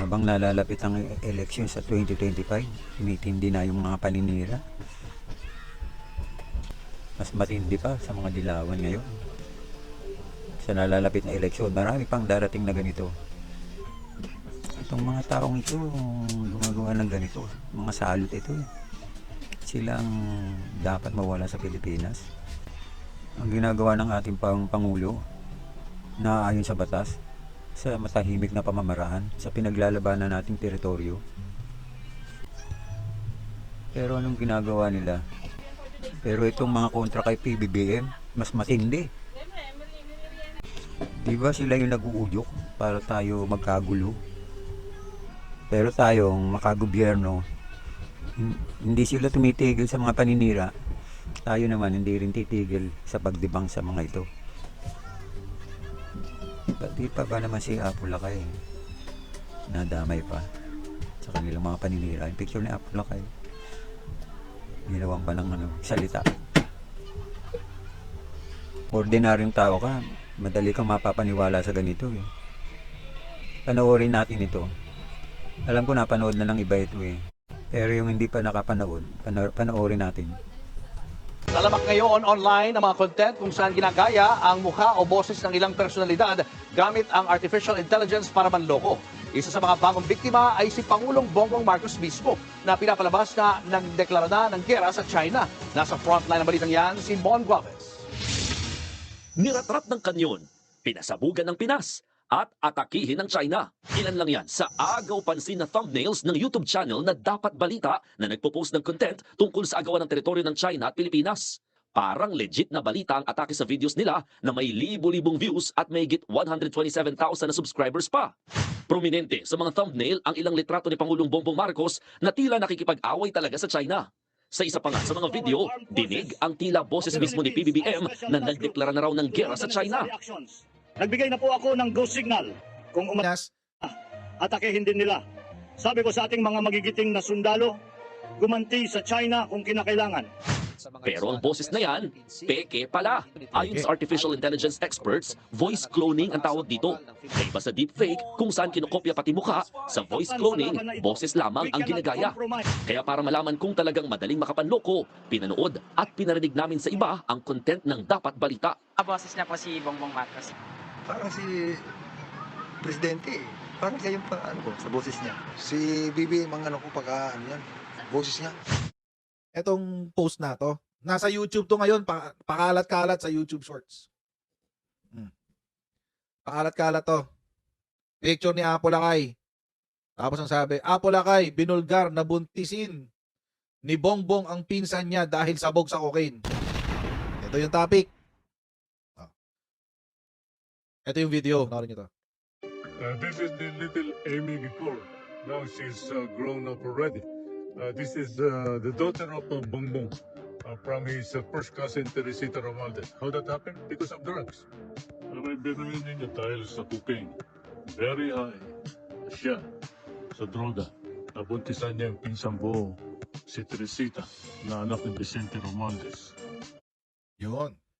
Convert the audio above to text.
Habang nalalapit ang election sa 2025, tumitindi na yung mga paninira. Mas matindi pa sa mga dilawan ngayon. Sa nalalapit na eleksyon, marami pang darating na ganito. Itong mga taong ito, gumagawa ng ganito, mga salot ito. eh. Sila ang dapat mawala sa Pilipinas. Ang ginagawa ng ating pang Pangulo, na ayon sa batas, sa matahimik na pamamaraan, sa pinaglalabanan nating teritoryo. Pero anong ginagawa nila? Pero itong mga kontra kay PBBM, mas matindi. Di ba sila yung nag-uudyok para tayo magkagulo? Pero tayong makagobyerno, hin- hindi sila tumitigil sa mga paninira. Tayo naman hindi rin titigil sa pagdibang sa mga ito. Pati pa ba naman si Apulakay? Nadamay pa sa kanilang mga paninira. Yung picture ni Apulakay. Ginawan pa ng ano, salita. Ordinaryong tao ka, madali kang mapapaniwala sa ganito eh. Panoorin natin ito. Alam ko napanood na ng iba ito eh. Pero yung hindi pa nakapanood, pano- panoorin natin. Lalamak ngayon online ang mga content kung saan ginagaya ang mukha o boses ng ilang personalidad gamit ang artificial intelligence para manloko. Isa sa mga bagong biktima ay si Pangulong Bongbong Marcos mismo na pinapalabas na nagdeklara na ng gera sa China. Nasa frontline ng balitang yan si Mon Guaves. Niratrat ng kanyon, pinasabugan ng Pinas, at atakihin ng China. Ilan lang yan sa agaw pansin na thumbnails ng YouTube channel na Dapat Balita na nagpo-post ng content tungkol sa agawan ng teritoryo ng China at Pilipinas. Parang legit na balita ang atake sa videos nila na may libo-libong views at may git 127,000 na subscribers pa. Prominente sa mga thumbnail ang ilang litrato ni Pangulong Bongbong Marcos na tila nakikipag-away talaga sa China. Sa isa pa nga sa mga video, dinig ang tila boses mismo ni PBBM na nagdeklara na raw ng gera sa China. Nagbigay na po ako ng go signal kung Pinas, umatakehin din nila. Sabi ko sa ating mga magigiting na sundalo, gumanti sa China kung kinakailangan. Pero ang boses na yan, peke pala. Ayon sa artificial intelligence experts, voice cloning ang tawag dito. Kaiba sa deepfake kung saan kinokopya pati mukha, sa voice cloning, boses lamang ang ginagaya. Kaya para malaman kung talagang madaling makapanloko, pinanood at pinarinig namin sa iba ang content ng Dapat Balita. Boses niya po si Bongbong Marcos. Parang si Presidente eh. Parang siya yung pa, ano ko, sa boses niya. Si Bibi, mga ano ko, pagka, ano yan, boses niya. etong post na to, nasa YouTube to ngayon, pa, pakalat-kalat sa YouTube Shorts. Hmm. Pakalat-kalat to. Picture ni Apo Lakay. Tapos ang sabi, Apo Lakay, binulgar na buntisin ni Bongbong ang pinsan niya dahil sabog sa cocaine. Ito yung topic. Ito yung video. Nakarin nyo to. Uh, this is the little Amy before. Now she's uh, grown up already. Uh, this is uh, the daughter of uh, Bongbong uh, from his uh, first cousin Teresita Romualdez. How that happened? Because of drugs. May binuin niya dahil sa cocaine. Very high. Siya sa droga. Nabuntisan niya yung pinsang buo si Teresita na anak ni Vicente Romualdez. Yun.